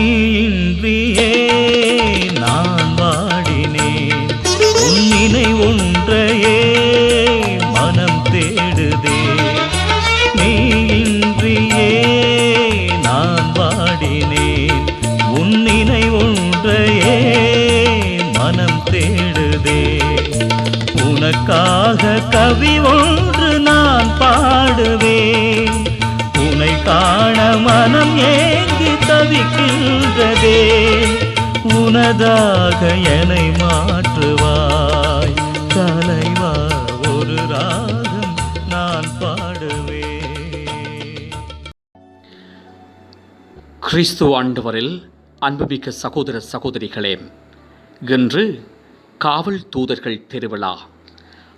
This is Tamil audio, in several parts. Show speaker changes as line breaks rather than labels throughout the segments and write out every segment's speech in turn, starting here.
இன்றியே நான் வாடினேன். உன்னினை ஒன்றையே மனம் தேடுதே. நீ இன்றியே நான் வாடினேன். உன்னினை ஒன்றையே மனம் தேடுதே. உனக்காக கவி ஒன்று நான் பாடுவேன். காண மனம் ஏங்கி தவிக்கின்றதே. உனதாக என்னை மாற்றுவாய். தலைவா ஒரு ராகம் நான் பாடுவே
கிறிஸ்து ஆண்டவரில் அன்புமிக்க சகோதர சகோதரிகளே இன்று காவல் தூதர்கள் திருவிழா.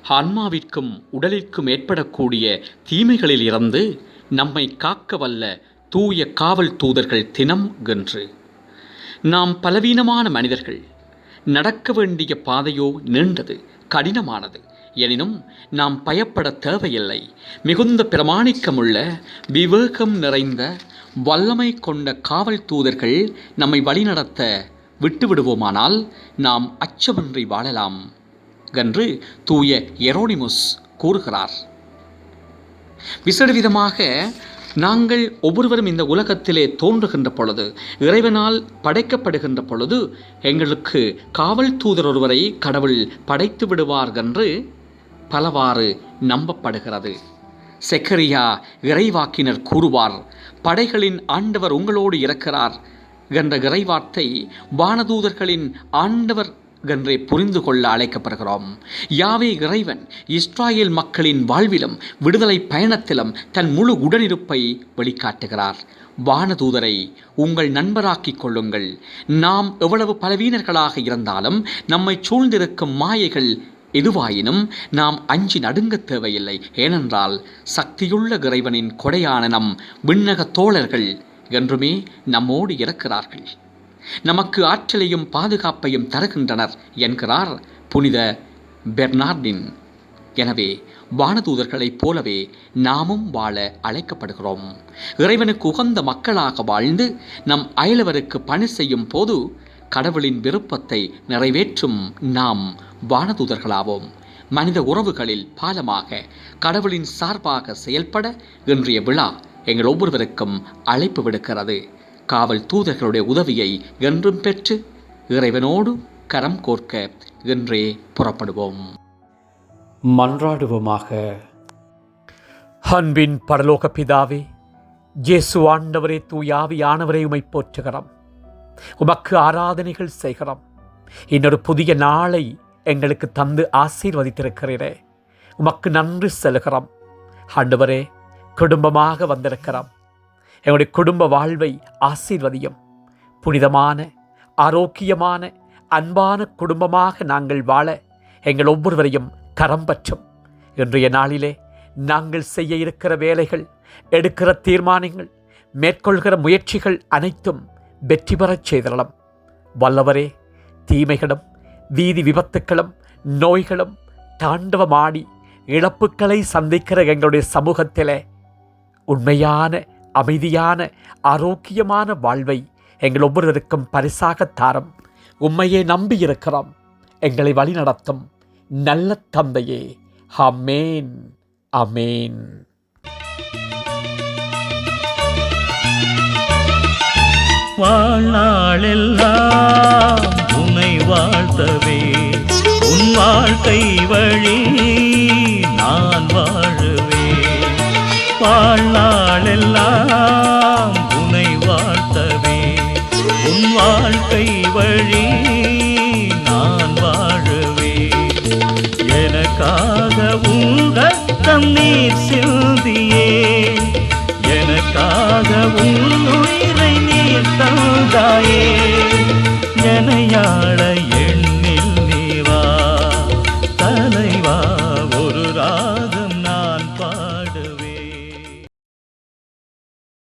ஆன்மாவிற்கும் உடலிற்கும் ஏற்படக்கூடிய தீமைகளில் இருந்து நம்மை காக்க வல்ல தூய காவல் தூதர்கள் தினம் என்று. நாம் பலவீனமான மனிதர்கள். நடக்க வேண்டிய பாதையோ நீண்டது கடினமானது. எனினும் நாம் பயப்பட தேவையில்லை. மிகுந்த பிரமாணிக்கமுள்ள விவேகம் நிறைந்த வல்லமை கொண்ட காவல் தூதர்கள் நம்மை வழிநடத்த விட்டுவிடுவோமானால் நாம் அச்சமின்றி வாழலாம். என்று தூய எரோனிமுஸ் கூறுகிறார். விசேட விதமாக நாங்கள் ஒவ்வொருவரும் இந்த உலகத்திலே தோன்றுகின்ற பொழுது இறைவனால் படைக்கப்படுகின்ற பொழுது எங்களுக்கு காவல் தூதர் ஒருவரை கடவுள் படைத்து விடுவார் என்று பலவாறு நம்பப்படுகிறது. செக்கரியா இறைவாக்கினர் கூறுவார் படைகளின் ஆண்டவர் உங்களோடு இருக்கிறார் என்ற இறைவார்த்தை வானதூதர்களின் ஆண்டவர் என்றே புரிந்து கொள்ள அழைக்கப்படுகிறோம். யாவே இறைவன் இஸ்ராயேல் மக்களின் வாழ்விலும் விடுதலை பயணத்திலும் தன் முழு உடனிருப்பை வெளிக்காட்டுகிறார். வானதூதரை உங்கள் நண்பராக்கிக் கொள்ளுங்கள். நாம் எவ்வளவு பலவீனர்களாக இருந்தாலும் நம்மை சூழ்ந்திருக்கும் மாயைகள் எதுவாயினும் நாம் அஞ்சி நடுங்க தேவையில்லை. ஏனென்றால் சக்தியுள்ள இறைவனின் கொடையான நம் விண்ணக தோழர்கள் என்றுமே நம்மோடு இருக்கிறார்கள் நமக்கு ஆற்றலையும் பாதுகாப்பையும் தருகின்றனர் என்கிறார் புனித பெர்னார்டின். எனவே வானதூதர்களைப் போலவே நாமும் வாழ அழைக்கப்படுகிறோம். இறைவனுக்கு உகந்த மக்களாக வாழ்ந்து நம் அயலவருக்கு பணி செய்யும் போது கடவுளின் விருப்பத்தை நிறைவேற்றும் நாம் வானதூதர்களாவோம். மனித உறவுகளில் பாலமாக கடவுளின் சார்பாக செயல்பட இன்றைய விழா எங்கள் ஒவ்வொருவருக்கும் அழைப்பு விடுக்கிறது. காவல் தூதர்களுடைய உதவியை என்றும் பெற்று இறைவனோடு கரம் கோர்க்க என்றே புறப்படுவோம். மன்றாடுவோமாக. அன்பின் பரலோக பிதாவே இயேசு ஆண்டவரே தூயாவியானவரே உமை போற்றுகிறோம். உமக்கு ஆராதனைகள் செய்கிறோம். இன்னொரு புதிய நாளை எங்களுக்கு தந்து ஆசீர்வதித்திருக்கிறீரே. உமக்கு நன்றி செலுகிறோம். ஆண்டவரே குடும்பமாக வந்திருக்கிறோம். எங்களுடைய குடும்ப வாழ்வை ஆசீர்வதியும். புனிதமான ஆரோக்கியமான அன்பான குடும்பமாக நாங்கள் வாழ எங்கள் ஒவ்வொருவரையும் கரம் பற்றும். இன்றைய நாளிலே நாங்கள் செய்ய இருக்கிற வேலைகள் எடுக்கிற தீர்மானங்கள் மேற்கொள்கிற முயற்சிகள் அனைத்தும் வெற்றி பெறச் செய்தரலாம். வல்லவரே தீமைகளும் வீதி விபத்துக்களும் நோய்களும் தாண்டவமாடி இழப்புக்களை சந்திக்கிற எங்களுடைய சமூகத்தில் உண்மையான அமைதியான ஆரோக்கியமான வாழ்வை எங்கள் ஒவ்வொருவருக்கும் பரிசாக தாரம். உண்மையை நம்பியிருக்கிறோம். எங்களை வழிநடத்தும். நல்ல தந்தையே. அமேன் அமேன்
வாழ்நாளெல்லாம் உன்னை வாழ்த்தவே. உன் வாழ்க்கை வழி உன் வாழ்க்கை வழி நான் வாழவே. எனக்காக உங்கள் தண்ணீர் சிந்தியே. எனக்காக உன் உயிரை நீர் தந்தாயே.